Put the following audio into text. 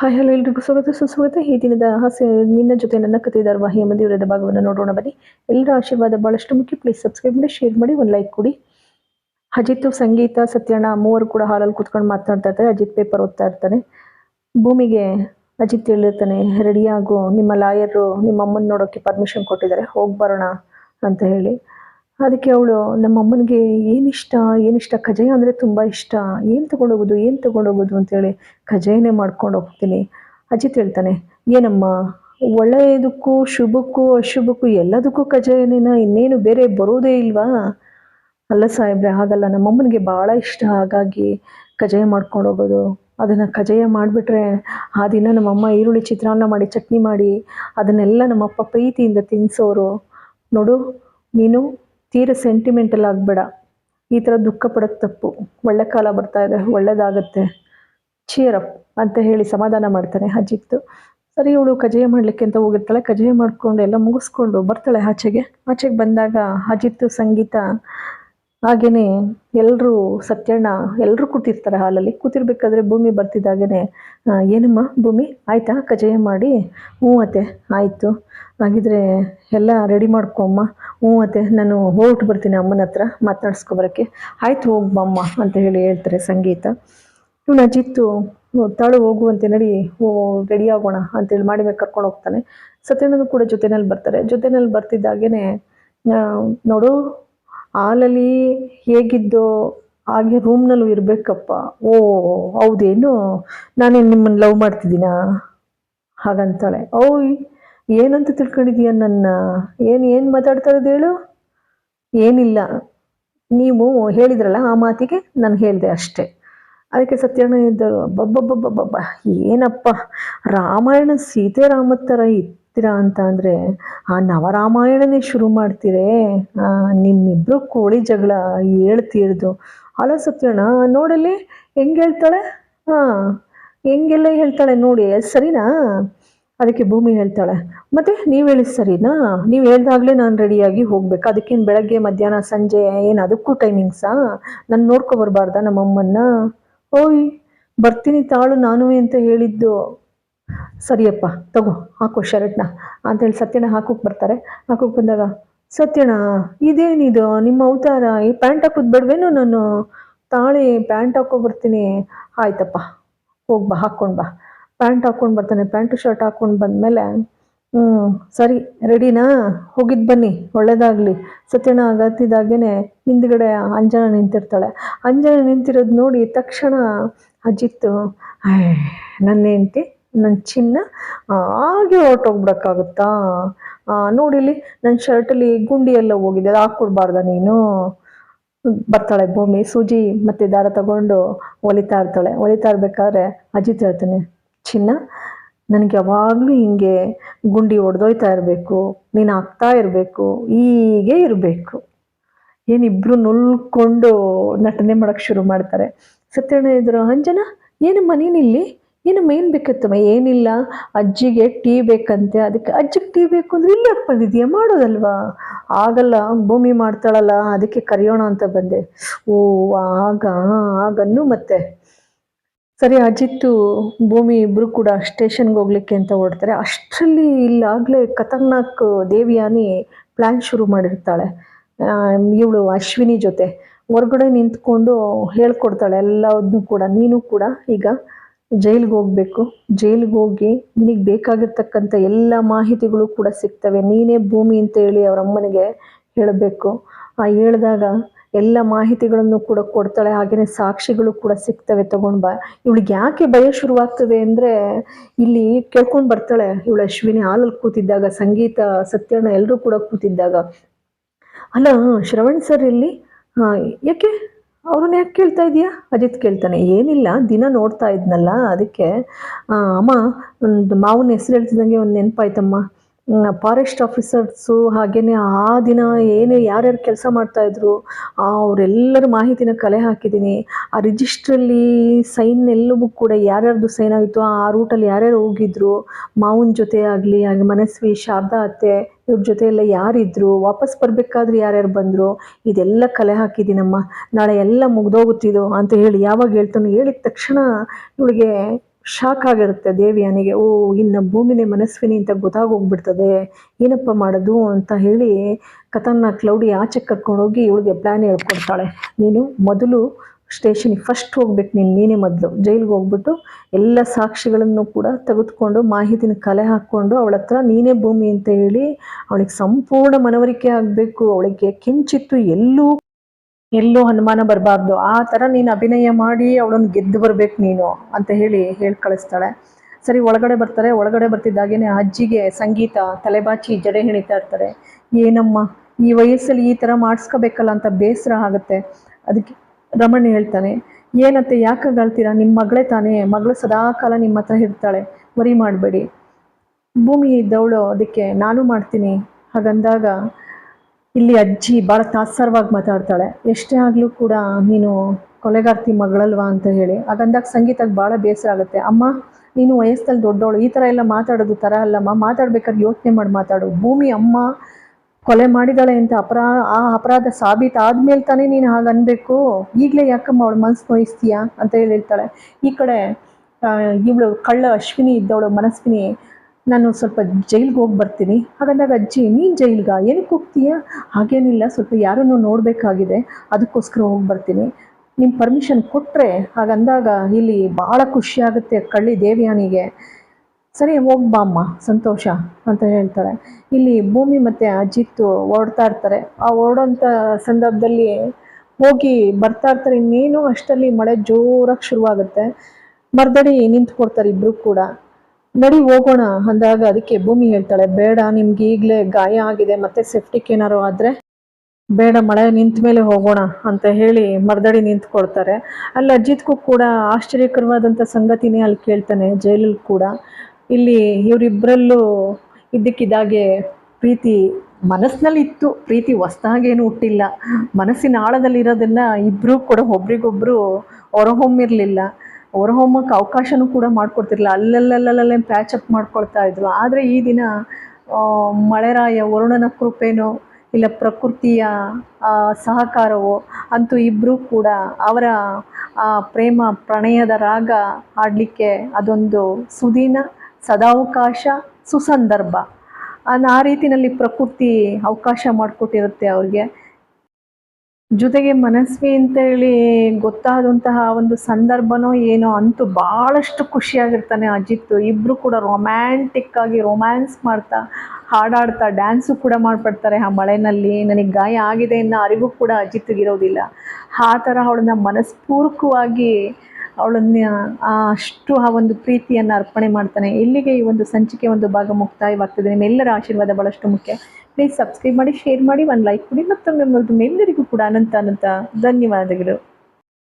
Hi hello ಎಲ್ರಿಗೂ ಸ್ವಾಗತ. ಸುಸ್ವಾಗತ. ಈ ದಿನದ ಹಾಸ್ಯ ನಿನ್ನ ಜೊತೆ ನನ್ನ ಕಥೆ ಧಾರಾವಾಹಿಯ ದೇವರದ ಭಾಗವನ್ನು ನೋಡೋಣ ಬನ್ನಿ. ಎಲ್ಲರ ಆಶೀರ್ವಾದ ಬಹಳಷ್ಟು ಮುಖ್ಯ. ಪ್ಲೀಸ್ ಸಬ್ಸ್ಕ್ರೈಬ್ ಮಾಡಿ ಶೇರ್ ಮಾಡಿ, ಒಂದು ಲೈಕ್ ಕೊಡಿ. ಅಜಿತ್ ಸಂಗೀತ ಸತ್ಯಣ್ಣ ಮೂವರು ಕೂಡ ಹಾಲಲ್ಲಿ ಕೂತ್ಕೊಂಡು ಮಾತಾಡ್ತಾ ಇರ್ತಾರೆ. ಅಜಿತ್ ಪೇಪರ್ ಓದ್ತಾ ಇರ್ತಾನೆ. ಭೂಮಿಗೆ ಅಜಿತ್ ಹೇಳಿರ್ತಾನೆ ರೆಡಿಯಾಗು ನಿಮ್ಮ ಲಾಯರು ನಿಮ್ಮ ಅಮ್ಮನ ನೋಡೋಕ್ಕೆ ಪರ್ಮಿಷನ್ ಕೊಟ್ಟಿದ್ದಾರೆ. ಹೋಗಿ ಬರೋಣ ಅಂತ ಹೇಳಿ. ಅದಕ್ಕೆ ಅವಳು, ನಮ್ಮ ಅಮ್ಮನಿಗೆ ಏನಿಷ್ಟ ಏನಿಷ್ಟ? ಕಜಾಯ ಅಂದರೆ ತುಂಬ ಇಷ್ಟ. ಏನು ತೊಗೊಂಡೋಗೋದು ಏನು ತೊಗೊಂಡೋಗೋದು? ಅಂತೇಳಿ ಕಜಾಯನೇ ಮಾಡ್ಕೊಂಡು ಹೋಗ್ತೀನಿ. ಅಜಿತ್ ಹೇಳ್ತಾನೆ, ಏನಮ್ಮ, ಒಳ್ಳೆಯದಕ್ಕೂ ಶುಭಕ್ಕೂ ಅಶುಭಕ್ಕೂ ಎಲ್ಲದಕ್ಕೂ ಕಜಾಯನೇನ ಇನ್ನೇನು ಬೇರೆ ಬರೋದೇ ಇಲ್ವಾ? ಅಲ್ಲ ಸಾಹೇಬ್ರೆ, ಹಾಗಲ್ಲ. ನಮ್ಮಮ್ಮನಿಗೆ ಭಾಳ ಇಷ್ಟ, ಹಾಗಾಗಿ ಕಜಾಯ ಮಾಡ್ಕೊಂಡು ಹೋಗೋದು. ಅದನ್ನು ಕಜಾಯ ಮಾಡಿಬಿಟ್ರೆ ಆ ದಿನ ನಮ್ಮಮ್ಮ ಈರುಳ್ಳಿ ಚಿತ್ರಾನ್ನ ಮಾಡಿ, ಚಟ್ನಿ ಮಾಡಿ, ಅದನ್ನೆಲ್ಲ ನಮ್ಮಪ್ಪ ಪ್ರೀತಿಯಿಂದ ತಿನ್ನಿಸೋರು ನೋಡು, ನೀನು ತೀರ ಸೆಂಟಿಮೆಂಟಲ್ ಆಗಬೇಡ. ಈ ಥರ ದುಃಖ ಪಡೋಕ್ಕೆ ತಪ್ಪು. ಒಳ್ಳೆ ಕಾಲ ಬರ್ತಾ ಇದೆ, ಒಳ್ಳೇದಾಗತ್ತೆ. ಚೀರಪ್ ಅಂತ ಹೇಳಿ ಸಮಾಧಾನ ಮಾಡ್ತಾನೆ ಅಜಿತ್ತು ಸರಿ, ಇವಳು ಕಜಾಯ ಮಾಡಲಿಕ್ಕೆ ಅಂತ ಹೋಗಿರ್ತಾಳೆ. ಕಜಾಯ ಮಾಡಿಕೊಂಡು ಎಲ್ಲ ಮುಗಿಸ್ಕೊಂಡು ಬರ್ತಾಳೆ ಆಚೆಗೆ. ಆಚೆಗೆ ಬಂದಾಗ ಅಜಿತ್ತು ಸಂಗೀತ ಹಾಗೇನೆ ಎಲ್ಲರೂ ಸತ್ಯಣ್ಣ ಎಲ್ಲರೂ ಕೂತಿರ್ತಾರೆ ಹಾಲಲ್ಲಿ. ಕೂತಿರ್ಬೇಕಾದ್ರೆ ಭೂಮಿ ಬರ್ತಿದ್ದಾಗೇನೆ ಏನಮ್ಮ ಭೂಮಿ? ಆಯ್ತಾ? ಕಜಾಯ ಮಾಡಿ? ಹ್ಞೂ ಅತ್ತೆ, ಆಯಿತು. ಹಾಗಿದ್ರೆ ಎಲ್ಲ ರೆಡಿ ಮಾಡ್ಕೊಮ್ಮ ಹ್ಞೂ ಅತ್ತೆ, ನಾನು ಹೊರಟು ಬರ್ತೀನಿ ಅಮ್ಮನ ಹತ್ರ ಮಾತನಾಡ್ಸ್ಕೊಬರೋಕ್ಕೆ. ಆಯ್ತು ಹೋಗ್ಬಮ್ಮ ಅಂತ ಹೇಳಿ ಹೇಳ್ತಾರೆ ಸಂಗೀತ. ಇವನು ಅಜಿತ್ತು ತಾಳು ಹೋಗುವಂತೆ ನಡಿ, ಓ ರೆಡಿ ಆಗೋಣ ಅಂತೇಳಿ ಮಾಡಿ ಮೇಲೆ ಕರ್ಕೊಂಡು ಹೋಗ್ತಾನೆ. ಸತ್ಯಣ್ಣನು ಕೂಡ ಜೊತೆನಲ್ಲಿ ಬರ್ತಾರೆ. ಜೊತೆನಲ್ಲಿ ಬರ್ತಿದ್ದಾಗೇನೆ ನೋಡು ಹಾಲಲ್ಲಿ ಹೇಗಿದ್ದೋ ಹಾಗೆ ರೂಮ್ನಲ್ಲೂ ಇರಬೇಕಪ್ಪ. ಓ, ಹೌದೇನು? ನಾನೇನು ನಿಮ್ಮನ್ನು ಲವ್ ಮಾಡ್ತಿದ್ದೀನಾ? ಹಾಗಂತಾಳೆ. ಓಯ್, ಏನಂತ ತಿಳ್ಕೊಂಡಿದೀಯ ನನ್ನ? ಏನು ಏನು ಮಾತಾಡ್ತಾ ಇರೋದು ಹೇಳು? ಏನಿಲ್ಲ. ನೀವು ಹೇಳಿದ್ರಲ್ಲ ಆ ಮಾತಿಗೆ ನಾನು ಹೇಳಿದೆ ಅಷ್ಟೇ. ಅದಕ್ಕೆ ಸತ್ಯಣ್ಣ ಇದ್ದರು ಬಬ್ಬಬ್ಬಬ್ಬಬ್ಬ ಏನಪ್ಪ? ರಾಮಾಯಣ ಸೀತೆ ರಾಮದ ಥರ ಇರ್ತೀರಾ ಅಂತ ಅಂದರೆ, ಆ ನವರಾಮಾಯಣನೇ ಶುರು ಮಾಡ್ತೀರೇ? ನಿಮ್ಮಿಬ್ಬರು ಕೋಳಿ ಜಗಳ ಹೇಳ್ತೀರ್ದು. ಅಲ್ಲ ಸತ್ಯಣ್ಣ, ನೋಡಲ್ಲಿ, ಹೆಂಗೆ ಹೇಳ್ತಾಳೆ? ಹಾಂ ಹೆಂಗೆಲ್ಲ ಹೇಳ್ತಾಳೆ ನೋಡಿ, ಸರಿನಾ? ಅದಕ್ಕೆ ಭೂಮಿ ಹೇಳ್ತಾಳೆ. ಮತ್ತೆ ನೀವು ಹೇಳಿ ಸರಿನಾ? ನೀವು ಹೇಳ್ದಾಗಲೇ ನಾನು ರೆಡಿಯಾಗಿ ಹೋಗ್ಬೇಕು. ಅದಕ್ಕೇನು ಬೆಳಗ್ಗೆ, ಮಧ್ಯಾಹ್ನ, ಸಂಜೆ, ಏನು ಅದಕ್ಕೂ ಟೈಮಿಂಗ್ಸಾ? ನಾನು ನೋಡ್ಕೊ ಬರಬಾರ್ದಾ ನಮ್ಮಮ್ಮನ್ನ? ಓಯ್, ಬರ್ತೀನಿ ತಾಳು ನಾನು ಅಂತ ಹೇಳಿದ್ದು. ಸರಿಯಪ್ಪ ತಗೋ ಹಾಕೋ ಶರ್ಟ್ನ. ಅಂತೇಳಿ ಸತ್ಯನ ಹಾಕೋಕೆ ಬರ್ತಾರೆ. ಹಾಕೋಕೆ ಬಂದಾಗ ಸತ್ಯಣ ಇದೇನಿದು ನಿಮ್ಮ ಅವತಾರ? ಈ ಪ್ಯಾಂಟ್ ಹಾಕೋದು ಬೇಡವೇನು ನಾನು? ತಾಳಿ ಪ್ಯಾಂಟ್ ಹಾಕೋ ಬರ್ತೀನಿ. ಆಯ್ತಪ್ಪ ಹೋಗಿ ಬಾ ಹಾಕ್ಕೊಂಡು ಬಾ. ಪ್ಯಾಂಟ್ ಹಾಕ್ಕೊಂಡು ಬರ್ತಾನೆ ಪ್ಯಾಂಟು ಶರ್ಟ್ ಹಾಕ್ಕೊಂಡು ಬಂದಮೇಲೆ ಹ್ಞೂ ಸರಿ ರೆಡಿನಾ? ಹೋಗಿದ್ದು ಬನ್ನಿ ಒಳ್ಳೇದಾಗಲಿ. ಸತ್ಯನ ಆಗತ್ತಿದ್ದಾಗೇನೆ ಹಿಂದ್ಗಡೆ ಅಂಜನ ನಿಂತಿರ್ತಾಳೆ. ಅಂಜನ ನಿಂತಿರೋದು ನೋಡಿ ತಕ್ಷಣ ಅಜಿತ್ "ಆಯ್, ನನ್ನ ಹೆಂಡ್ತಿ ನನ್ನ ಚಿನ್ನ ಹಾಗೆ ಹೊರಟೋಗ್ಬಿಡಕ್ಕಾಗುತ್ತಾ? ನೋಡಿಲಿ ನನ್ನ ಶರ್ಟಲ್ಲಿ ಗುಂಡಿ ಎಲ್ಲ ಹೋಗಿದೆ, ಅದು ಹಾಕ್ಕೊಡ್ಬಾರ್ದ ನೀನು? ಬರ್ತಾಳೆ ಭೂಮಿ, ಸೂಜಿ ಮತ್ತು ದಾರ ತಗೊಂಡು ಒಲಿತಾ ಇರ್ತಾಳೆ. ಒಲಿತಾ ಇರ್ಬೇಕಾದ್ರೆ ಅಜಿತ್ ಹೇಳ್ತಾನೆ, ಚಿನ್ನ, ನನಗೆ ಯಾವಾಗಲೂ ಹಿಂಗೆ ಗುಂಡಿ ಹೊಡೆದೋಯ್ತಾ ಇರಬೇಕು, ನೀನು ಹಾಕ್ತಾ ಇರಬೇಕು, ಹೀಗೆ ಇರಬೇಕು. ಏನಿಬ್ರು ನುಲ್ಕೊಂಡು ನಟನೆ ಮಾಡೋಕ್ಕೆ ಶುರು ಮಾಡ್ತಾರೆ. ಸತ್ಯಣ್ಣ ಇದ್ರು ಅಂಜನ, ಏನು ನೀನಿಲ್ಲಿ ಏನು ಬೇಕಿತ್ತಮ್ಮ? ಏನಿಲ್ಲ? ಅಜ್ಜಿಗೆ ಟೀ ಬೇಕಂತೆ. ಅದಕ್ಕೆ ಅಜ್ಜಿಗೆ ಟೀ ಬೇಕು ಅಂದ್ರೆ ಇಲ್ಲಿ ಯಾಕೆ ಬಂದಿದ್ಯಾ ಮಾಡೋದಲ್ವಾ? ಆಗಲ್ಲ, ಭೂಮಿ ಮಾಡ್ತಾಳಲ್ಲ, ಅದಕ್ಕೆ ಕರೆಯೋಣ ಅಂತ ಬಂದೆ. ಓ, ಆಗ ಆಗನ್ನು ಮತ್ತೆ. ಸರಿ, ಅಜಿತ್ತು, ಭೂಮಿ ಇಬ್ಬರು ಕೂಡ ಸ್ಟೇಷನ್ಗೆ ಹೋಗ್ಲಿಕ್ಕೆ ಅಂತ ಹೊರಡ್ತಾರೆ. ಅಷ್ಟರಲ್ಲಿ ಇಲ್ಲಾಗಲೇ ಖತರ್ನಾಕ್ ದೇವಿಯಾನಿ ಪ್ಲ್ಯಾನ್ ಶುರು ಮಾಡಿರ್ತಾಳೆ. ಇವಳು ಅಶ್ವಿನಿ ಜೊತೆ. ಹೊರಗಡೆ ನಿಂತ್ಕೊಂಡು ಹೇಳ್ಕೊಡ್ತಾಳೆ ಎಲ್ಲದನ್ನೂ ಕೂಡ, ನೀನು ಕೂಡ ಈಗ. ಜೈಲಿಗೆ ಹೋಗಬೇಕು. ಜೈಲಿಗೆ ಹೋಗಿ ನಿನಗೆ ಬೇಕಾಗಿರ್ತಕ್ಕಂಥ ಎಲ್ಲ ಮಾಹಿತಿಗಳು ಕೂಡ ಸಿಗ್ತವೆ. ನೀನೇ ಭೂಮಿ ಅಂತ ಹೇಳಿ ಅವ್ರ ಅಮ್ಮನಿಗೆ ಹೇಳಬೇಕು. ಆ ಹೇಳಿದಾಗ ಎಲ್ಲ ಮಾಹಿತಿಗಳನ್ನು ಕೂಡ ಕೊಡ್ತಾಳೆ. ಹಾಗೆಯೇ ಸಾಕ್ಷಿಗಳು ಕೂಡ ಸಿಗ್ತವೆ ತಗೊಂಡು ಬಾ. ಇವಳಿಗೆ ಯಾಕೆ ಭಯ ಶುರುವಾಗ್ತದೆ ಅಂದರೆ ಇಲ್ಲಿ ಕೇಳ್ಕೊಂಡು ಬರ್ತಾಳೆ. ಇವಳು ಅಶ್ವಿನಿ ಹಾಲಲ್ಲಿ ಕೂತಿದ್ದಾಗ, ಸಂಗೀತ, ಸತ್ಯಣ್ಣ ಎಲ್ಲರೂ ಕೂಡ ಕೂತಿದ್ದಾಗ. ಅಲ್ಲ, ಶ್ರವಣ್ ಸರ್ ಇಲ್ಲಿ? ಯಾಕೆ? ಅವ್ರನ್ನ ಯಾಕೆ ಕೇಳ್ತಾ ಇದೀಯಾ ಅಜಿತ್ ಕೇಳ್ತಾನೆ, ಏನಿಲ್ಲ, ದಿನ ನೋಡ್ತಾ ಇದ್ನಲ್ಲ, ಅದಕ್ಕೆ ಅಮ್ಮ, ಒಂದು ಮಾವನ ಹೆಸರು ಹೇಳ್ತಿದ್ದಂಗೆ ಒಂದು ನೆನಪಾಯ್ತಮ್ಮ. ಫಾರೆಸ್ಟ್ ಆಫೀಸರ್ಸು ಹಾಗೇ ಆ ದಿನ ಏನೇ ಯಾರ್ಯಾರು ಕೆಲಸ ಮಾಡ್ತಾಯಿದ್ರು ಅವರೆಲ್ಲರ ಮಾಹಿತಿನ ಕಲೆ ಹಾಕಿದ್ದೀನಿ ಆ ರಿಜಿಸ್ಟ್ರಲ್ಲಿ ಸೈನ್ ಎಲ್ಲವೂ ಕೂಡ ಯಾರ್ಯಾರ್ದು ಸೈನ್ ಆಗಿತ್ತು ಆ ರೂಟಲ್ಲಿ ಯಾರ್ಯಾರು ಹೋಗಿದ್ರು, ಮಾವನ ಜೊತೆ ಆಗಲಿ, ಹಾಗೆ ಮನಸ್ವಿ, ಶಾರದಾ ಅತ್ತೆ, ಇವ್ರ ಜೊತೆ ಎಲ್ಲ ಯಾರಿದ್ರು, ವಾಪಸ್ ಬರಬೇಕಾದ್ರೆ ಯಾರ್ಯಾರು ಬಂದರು, ಇದೆಲ್ಲ ಕಲೆ ಹಾಕಿದ್ದೀನಮ್ಮ ನಾಳೆ ಎಲ್ಲ ಮುಗ್ದೋಗುತ್ತಿದ್ದು ಅಂತ ಹೇಳಿ ಯಾವಾಗ ಹೇಳ್ತಾನೆ ಹೇಳಿದ ತಕ್ಷಣ ಇವಳಿಗೆ ಶಾಕ್ ಆಗಿರುತ್ತೆ. ದೇವಿಯಾನಿಗೆ ಓ, ಇನ್ನು ಭೂಮಿನೇ ಮನಸ್ವಿನಿ ಅಂತ ಗೊತ್ತಾಗೋಗ್ಬಿಡ್ತದೆ. ಏನಪ್ಪ ಮಾಡೋದು? ಅಂತ ಹೇಳಿ ಕಥನ್ನ ಕ್ಲೌಡಿ ಆಚೆ ಕರ್ಕೊಂಡೋಗಿ ಇವಳಿಗೆ ಪ್ಲ್ಯಾನ್ ಹೇಳ್ಕೊಡ್ತಾಳೆ. ನೀನು ಮೊದಲು ಸ್ಟೇಷನಿಗೆ ಫಸ್ಟ್ ಹೋಗ್ಬೇಕು. ನೀನು ನೀನೇ ಮೊದಲು. ಜೈಲಿಗೆ ಹೋಗ್ಬಿಟ್ಟು ಎಲ್ಲ ಸಾಕ್ಷಿಗಳನ್ನು ಕೂಡ ತೆಗೆದುಕೊಂಡು ಮಾಹಿತಿನ ಕಲೆ ಹಾಕ್ಕೊಂಡು ಅವಳ ಹತ್ರ ನೀನೇ ಭೂಮಿ ಅಂತ ಹೇಳಿ ಅವಳಿಗೆ ಸಂಪೂರ್ಣ ಮನವರಿಕೆ ಆಗಬೇಕು. ಅವಳಿಗೆ ಕಿಂಚಿತ್ತು ಎಲ್ಲೂ ಎಲ್ಲೂ ಅನುಮಾನ ಬರಬಾರ್ದು. ಆ ಥರ ನೀನು ಅಭಿನಯ ಮಾಡಿ ಅವಳನ್ನು ಗೆದ್ದು ಬರಬೇಕು ನೀನು ಅಂತ ಹೇಳಿ ಹೇಳಿ ಕಳಿಸ್ತಾಳೆ. ಸರಿ, ಒಳಗಡೆ ಬರ್ತಾರೆ. ಒಳಗಡೆ ಬರ್ತಿದ್ದಾಗೇನೆ ಅಜ್ಜಿಗೆ ಸಂಗೀತ, ತಲೆಬಾಚಿ, ಜಡೆ ಹೆಣಿತಾ ಇರ್ತಾರೆ. ಏನಮ್ಮ, ಈ ವಯಸ್ಸಲ್ಲಿ ಈ ಥರ ಮಾಡಿಸ್ಕೋಬೇಕಲ್ಲ ಅಂತ ಬೇಸರ ಆಗುತ್ತೆ. ಅದಕ್ಕೆ ರಮಣ್ ಹೇಳ್ತಾನೆ, ಏನತ್ತೆ, ಯಾಕೆ ಹೇಳ್ತೀರಾ ನಿಮ್ಮ ಮಗಳೇ ತಾನೇ, ಮಗಳು ಸದಾಕಾಲ ನಿಮ್ಮ ಹತ್ರ ಇರ್ತಾಳೆ. ವರಿ ಮಾಡಬೇಡಿ. ಭೂಮಿ ಇದ್ದವಳು, ಅದಕ್ಕೆ ನಾನು ಮಾಡ್ತೀನಿ. ಹಾಗಂದಾಗ ಇಲ್ಲಿ ಅಜ್ಜಿ ಭಾಳ ತಾತ್ಸರವಾಗಿ ಮಾತಾಡ್ತಾಳೆ. ಎಷ್ಟೇ ಆಗಲೂ ಕೂಡ ನೀನು ಕೊಲೆಗಾರ್ತಿ ಮಗಳಲ್ವಾ ಅಂತ ಹೇಳಿ. ಹಾಗಂದಾಗ ಸಂಗೀತಕ್ಕೆ ಭಾಳ ಬೇಸರ ಆಗುತ್ತೆ. ಅಮ್ಮ, ನೀನು ವಯಸ್ಸಲ್ಲಿ ದೊಡ್ಡವಳು. ಈ ಥರ ಎಲ್ಲ ಮಾತಾಡೋದು ಥರ ಅಲ್ಲಮ್ಮ. ಮಾತಾಡ್ಬೇಕಾದ್ರೆ ಯೋಚನೆ ಮಾಡಿ ಮಾತಾಡು. ಭೂಮಿ ಅಮ್ಮ ಕೊಲೆ ಮಾಡಿದಾಳೆ ಅಂತ ಅಪರಾ, ಆ ಅಪರಾಧ ಸಾಬೀತಾದ್ಮೇಲೆ ತಾನೇ ನೀನು ಹಾಗೆ ಅನ್ಬೇಕು. ಈಗಲೇ ಯಾಕಮ್ಮ ಅವಳು ಮನಸ್ಸು ನೋಯಿಸ್ತೀಯಾ ಅಂತ ಹೇಳಿ ಹೇಳ್ತಾಳೆ. ಈ ಕಡೆ ಇವಳು ಕಳ್ಳ ಅಶ್ವಿನಿ ಇದ್ದವಳು ಮನಸ್ವಿನಿ. ನಾನು ಸ್ವಲ್ಪ ಜೈಲಿಗೆ ಹೋಗಿ ಬರ್ತೀನಿ. ಹಾಗಂದಾಗ, ಅಜ್ಜಿ, ನೀನು ಜೈಲ್ಗ? ಏನಕ್ಕೆ ಹೋಗ್ತೀಯಾ? ಹಾಗೇನಿಲ್ಲ, ಸ್ವಲ್ಪ ಯಾರನ್ನು ನೋಡಬೇಕಾಗಿದೆ. ಅದಕ್ಕೋಸ್ಕರ ಹೋಗಿ ಬರ್ತೀನಿ. ನಿಮ್ಮ ಪರ್ಮಿಷನ್ ಕೊಟ್ಟರೆ ಹಾಗಂದಾಗ ಇಲ್ಲಿ ಭಾಳ ಖುಷಿಯಾಗುತ್ತೆ ಕಳ್ಳಿ ದೇವ್ಯಾನಿಗೆ. ಸರಿ, ಹೋಗಿ ಬಾ ಅಮ್ಮ, ಸಂತೋಷ ಅಂತ ಹೇಳ್ತಾಳೆ ಇಲ್ಲಿ ಭೂಮಿ ಮತ್ತು ಅಜ್ಜಿತ್ತು ಓಡ್ತಾ ಇರ್ತಾರೆ. ಆ ಓಡೋಂಥ ಸಂದರ್ಭದಲ್ಲಿ ಹೋಗಿ ಬರ್ತಾ ಇರ್ತಾರೆ. ಇನ್ನೇನು ಅಷ್ಟರಲ್ಲಿ ಮಳೆ ಜೋರಾಗಿ ಶುರುವಾಗುತ್ತೆ. ಮರದಡಿ ನಿಂತ್ಕೊಡ್ತಾರೆ ಇಬ್ಬರು ಕೂಡ. ನಡಿ ಹೋಗೋಣ. ಅಂದಾಗ ಅದಕ್ಕೆ ಭೂಮಿ ಹೇಳ್ತಾಳೆ, ಬೇಡ, ನಿಮ್ಗೆ ಈಗಲೇ ಗಾಯ ಆಗಿದೆ, ಮತ್ತೆ ಸೇಫ್ಟಿಕ್ ಏನಾರು ಆದರೆ ಬೇಡ, ಮಳೆ ನಿಂತ ಮೇಲೆ ಹೋಗೋಣ, ಅಂತ ಹೇಳಿ ಮರದಡಿ ನಿಂತ್ಕೊಳ್ತಾರೆ. ಅಲ್ಲಿ ಅಜಿತ್ಗೂ ಕೂಡ ಆಶ್ಚರ್ಯಕರವಾದಂಥ ಸಂಗತಿನೇ ಅಲ್ಲಿ ಕೇಳ್ತಾನೆ, ಜೈಲಲ್ಲಿ ಕೂಡ. ಇಲ್ಲಿ ಇವರಿಬ್ಬರಲ್ಲೂ ಇದ್ದಕ್ಕಿದ್ದಾಗೆ ಪ್ರೀತಿ ಮನಸ್ಸಿನಲ್ಲಿ ಇತ್ತು ಪ್ರೀತಿ ಹೊಸ್ದಾಗೇನು ಹುಟ್ಟಿಲ್ಲ. ಮನಸ್ಸಿನ ಆಳದಲ್ಲಿರೋದನ್ನು ಇಬ್ಬರೂ ಕೂಡ ಒಬ್ರಿಗೊಬ್ಬರು ಹೊರಹೊಮ್ಮಿರಲಿಲ್ಲ. ಹೊರಹೊಮ್ಮಕ್ಕೆ ಅವಕಾಶನೂ ಕೂಡ ಮಾಡಿಕೊಡ್ತಿರ್ಲಿಲ್ಲ. ಅಲ್ಲಲ್ಲಲ್ಲಲ್ಲೇ ಪ್ಯಾಚಪ್ ಮಾಡ್ಕೊಳ್ತಾ ಇದ್ರು ಆದರೆ ಈ ದಿನ ಮಳೆರಾಯ ವರುಣನ ಕೃಪೆನೋ, ಇಲ್ಲ ಪ್ರಕೃತಿಯ ಸಹಕಾರವೋ, ಅಂತೂ ಇಬ್ಬರೂ ಕೂಡ ಅವರ ಪ್ರೇಮ, ಪ್ರಣಯದ ರಾಗ ಹಾಡಲಿಕ್ಕೆ ಅದೊಂದು ಸುದಿನ, ಸದಾವಕಾಶ, ಸುಸಂದರ್ಭ. ಆ ರೀತಿಯಲ್ಲಿ ಪ್ರಕೃತಿ ಅವಕಾಶ ಮಾಡಿಕೊಟ್ಟಿರುತ್ತೆ ಅವ್ರಿಗೆ. ಜೊತೆಗೆ ಮನಸ್ವಿ ಅಂತೇಳಿ ಗೊತ್ತಾದಂತಹ ಒಂದು ಸಂದರ್ಭನೋ ಏನೋ ಅಂತೂ ಭಾಳಷ್ಟು ಖುಷಿಯಾಗಿರ್ತಾನೆ ಅಜಿತ್. ಇಬ್ಬರು ಕೂಡ ರೊಮ್ಯಾಂಟಿಕ್ ಆಗಿ ರೊಮ್ಯಾನ್ಸ್ ಮಾಡ್ತಾ, ಹಾಡಾಡ್ತಾ ಡ್ಯಾನ್ಸು ಕೂಡ ಮಾಡ್ಪಡ್ತಾರೆ ಆ ಮಳೆನಲ್ಲಿ. ನನಗೆ ಗಾಯ ಆಗಿದೆ ಅನ್ನೋ ಅರಿವು ಕೂಡ ಅಜಿತ್ಗಿರೋದಿಲ್ಲ ಆ ಥರ ಅವಳನ್ನ ಮನಸ್ಪೂರ್ವಕವಾಗಿ ಅವಳನ್ನ ಅಷ್ಟು ಆ ಒಂದು ಪ್ರೀತಿಯನ್ನು ಅರ್ಪಣೆ ಮಾಡ್ತಾನೆ. ಇಲ್ಲಿಗೆ ಈ ಒಂದು ಸಂಚಿಕೆ ಒಂದು ಭಾಗ ಮುಕ್ತಾಯವಾಗ್ತದೆ. ನಿಮ್ಮೆಲ್ಲರ ಆಶೀರ್ವಾದ ಭಾಳಷ್ಟು ಮುಖ್ಯ. ಪ್ಲೀಸ್ ಸಬ್ಸ್ಕ್ರೈಬ್ ಮಾಡಿ ಶೇರ್ ಮಾಡಿ, ಒಂದು ಲೈಕ್ ಕೊಡಿ. ಮತ್ತೊಮ್ಮೆ ಎಲ್ಲರಿಗೂ ಕೂಡ ಅನಂತ ಅನಂತ ಧನ್ಯವಾದಗಳು.